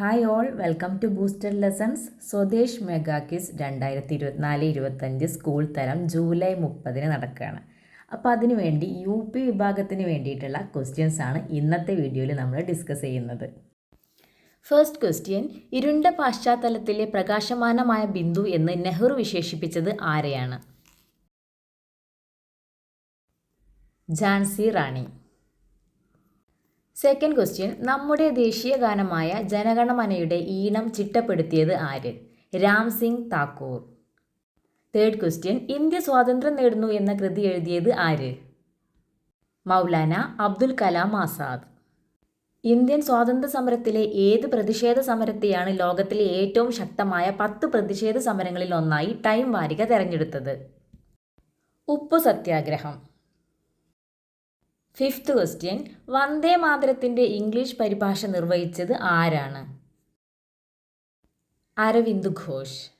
Hi all welcome to booster lessons Swadesh mega quiz രണ്ടായിരത്തി ഇരുപത്തിനാല് ഇരുപത്തഞ്ച് സ്കൂൾ തരം ജൂലൈ മുപ്പതിന് നടക്കുകയാണ്. അപ്പോൾ അതിനു വേണ്ടി യു പി വിഭാഗത്തിന് വേണ്ടിയിട്ടുള്ള ക്വസ്റ്റ്യൻസ് ആണ് ഇന്നത്തെ വീഡിയോയിൽ നമ്മൾ ഡിസ്കസ് ചെയ്യുന്നത്. ഫസ്റ്റ് ക്വസ്റ്റ്യൻ ഇരുണ്ട പാശ്ചാത്തലത്തിലെ പ്രകാശമാനമായ ബിന്ദു എന്ന് നെഹ്റു വിശേഷിപ്പിച്ചത് ആരെയാണ്? ജാൻസി റാണി. സെക്കൻഡ് ക്വസ്റ്റ്യൻ നമ്മുടെ ദേശീയ ഗാനമായ ജനഗണമനയുടെ ഈണം ചിട്ടപ്പെടുത്തിയത് ആര്? Ram Singh Thakur. Third question India സ്വാതന്ത്ര്യം നേടുന്നു എന്ന കൃതി എഴുതിയത് ആര്? മൗലാന അബ്ദുൽ കലാം ആസാദ്. ഇന്ത്യൻ സ്വാതന്ത്ര്യ സമരത്തിലെ ഏത് പ്രതിഷേധ സമരത്തെയാണ് ലോകത്തിലെ ഏറ്റവും ശക്തമായ പത്ത് പ്രതിഷേധ സമരങ്ങളിൽ ഒന്നായി ടൈം വാരിക തെരഞ്ഞെടുത്തത്? ഉപ്പു സത്യാഗ്രഹം. ഫിഫ്ത്ത് ക്വസ്റ്റ്യൻ വന്ദേ മാതരത്തിന്റെ ഇംഗ്ലീഷ് പരിഭാഷ നിർവഹിച്ചത് ആരാണ്? Aravind Ghosh.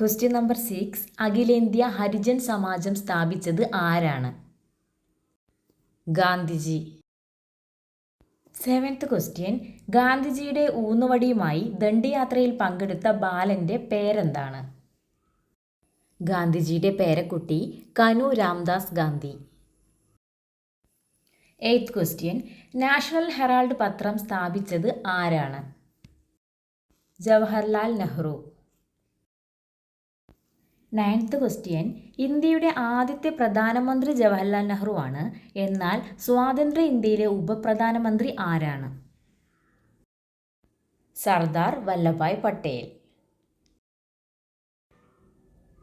Question number six അഖിലേന്ത്യ ഹരിജൻ സമാജം സ്ഥാപിച്ചത് ആരാണ്? ഗാന്ധിജി. സെവൻത്ത് ക്വസ്റ്റ്യൻ ഗാന്ധിജിയുടെ ഊന്നുവടിയുമായി ദണ്ഡിയാത്രയിൽ പങ്കെടുത്ത ബാലന്റെ പേരെന്താണ്? ഗാന്ധിജിയുടെ പേരക്കുട്ടി Kanu Ramdas Gandhi. Eighth question national herald പത്രം സ്ഥാപിച്ചത് ആരാണ്? ജവഹർലാൽ നെഹ്റു. നയൻത്ത് ക്വസ്റ്റ്യൻ ഇന്ത്യയുടെ ആദ്യത്തെ പ്രധാനമന്ത്രി ജവഹർലാൽ നെഹ്റു ആണ്. എന്നാൽ സ്വാതന്ത്ര്യ ഇന്ത്യയിലെ ഉപപ്രധാനമന്ത്രി ആരാണ്? സർദാർ വല്ലഭായ് പട്ടേൽ.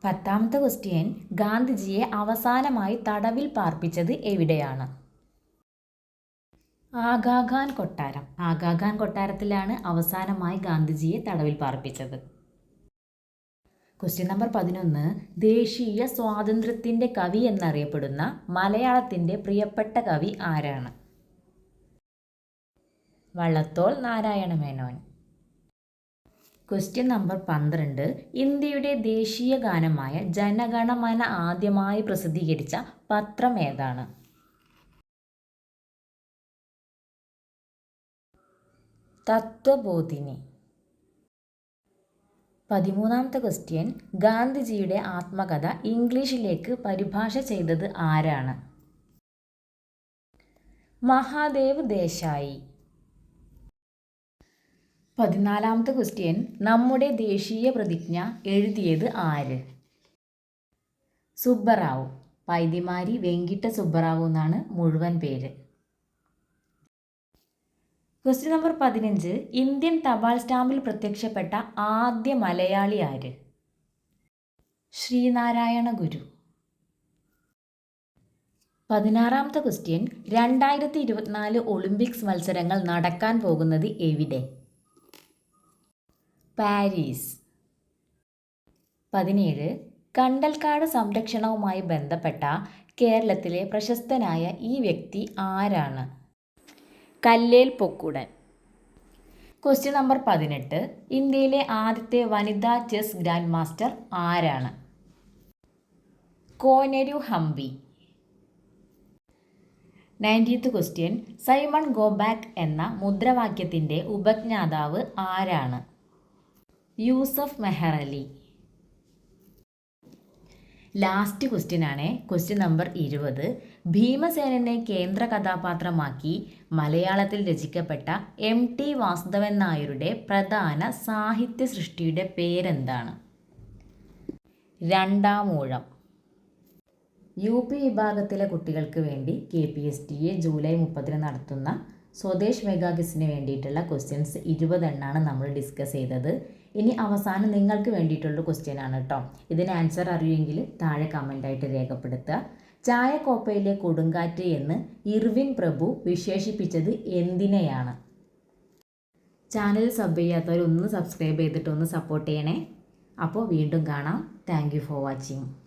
പത്താമത്തെ ക്വസ്റ്റ്യൻ ഗാന്ധിജിയെ അവസാനമായി തടവിൽ പാർപ്പിച്ചത് എവിടെയാണ്? ആഗാഖാൻ കൊട്ടാരം. ആഗാഖാൻ കൊട്ടാരത്തിലാണ് അവസാനമായി ഗാന്ധിജിയെ തടവിൽ പാർപ്പിച്ചത്. ക്വസ്റ്റ്യൻ നമ്പർ പതിനൊന്ന്. ദേശീയ സ്വാതന്ത്ര്യത്തിന്റെ കവി എന്നറിയപ്പെടുന്ന മലയാളത്തിന്റെ പ്രിയപ്പെട്ട കവി ആരാണ്? വള്ളത്തോൾ നാരായണ മേനോൻ ക്വസ്റ്റ്യൻ നമ്പർ പന്ത്രണ്ട്. ഇന്ത്യയുടെ ദേശീയ ഗാനമായ ജനഗണമന ആദ്യമായി പ്രസിദ്ധീകരിച്ച പത്രം ഏതാണ്? തത്വബോധിനി. പതിമൂന്നാമത്തെ ക്വസ്റ്റ്യൻ ഗാന്ധിജിയുടെ ആത്മകഥ ഇംഗ്ലീഷിലേക്ക് പരിഭാഷ ചെയ്തത് ആരാണ്? മഹാദേവ് ദേശായി. പതിനാലാമത്തെ ക്വസ്റ്റ്യൻ നമ്മുടെ ദേശീയ പ്രതിജ്ഞ എഴുതിയത് ആര്? സുബ്ബറാവു. പൈതിമാരി വെങ്കിട്ട സുബ്ബറാവു എന്നാണ് മുഴുവൻ പേര്. ക്വസ്റ്റ്യൻ നമ്പർ പതിനഞ്ച്. ഇന്ത്യൻ തപാൽ സ്റ്റാമ്പിൽ പ്രത്യക്ഷപ്പെട്ട ആദ്യ മലയാളി ആര്? ശ്രീനാരായണ ഗുരു. പതിനാറാമത്തെ ക്വസ്റ്റ്യൻ രണ്ടായിരത്തി ഇരുപത്തിനാല് ഒളിമ്പിക്സ് മത്സരങ്ങൾ നടക്കാൻ പോകുന്നത് എവിടെ? പാരീസ്. പതിനേഴ്. കണ്ടൽക്കാട് സംരക്ഷണവുമായി ബന്ധപ്പെട്ട കേരളത്തിലെ പ്രശസ്തനായ ഈ വ്യക്തി ആരാണ്? കല്ലേൽ പൊക്കുടൻ. ക്വസ്റ്റ്യൻ നമ്പർ പതിനെട്ട്. ഇന്ത്യയിലെ ആദ്യത്തെ വനിതാ ചെസ് ഗ്രാൻഡ് മാസ്റ്റർ ആരാണ്? Koneru Humpy nineteenth question Simon go back എന്ന മുദ്രാവാക്യത്തിന്റെ ഉപജ്ഞാതാവ് ആരാണ്? യൂസഫ് മെഹർ അലി. ലാസ്റ്റ് ക്വസ്റ്റ്യൻ ആണ്. ക്വസ്റ്റ്യൻ നമ്പർ ഇരുപത്. ഭീമസേനനെ കേന്ദ്ര കഥാപാത്രമാക്കി മലയാളത്തിൽ രചിക്കപ്പെട്ട എം ടി വാസുദേവൻ നായരുടെ പ്രധാന സാഹിത്യ സൃഷ്ടിയുടെ പേരെന്താണ്? രണ്ടാമൂഴം യു പി വിഭാഗത്തിലെ കുട്ടികൾക്ക് വേണ്ടി K P S T A July മുപ്പതിന് നടത്തുന്ന സ്വദേശ് മെഗാഗിസിന് വേണ്ടിയിട്ടുള്ള ക്വസ്റ്റ്യൻസ് ഇരുപതെണ്ണാണ് നമ്മൾ ഡിസ്കസ് ചെയ്തത്. ഇനി അവസാനം നിങ്ങൾക്ക് വേണ്ടിയിട്ടുള്ള ക്വസ്റ്റ്യൻ ആണ് കേട്ടോ. ഇതിന് ആൻസർ അറിയുമെങ്കിൽ താഴെ കമന്റായിട്ട് രേഖപ്പെടുത്തുക. ചായക്കോപ്പയിലെ കൊടുങ്കാറ്റ് എന്ന് ഇർവിൻ പ്രഭു വിശേഷിപ്പിച്ചത് എന്തിനെയാണ്? ചാനൽ സബ് ചെയ്യാത്തവർ ഒന്ന് സബ്സ്ക്രൈബ് ചെയ്തിട്ട് ഒന്ന് സപ്പോർട്ട് ചെയ്യണേ. അപ്പോൾ വീണ്ടും കാണാം. Thank for watching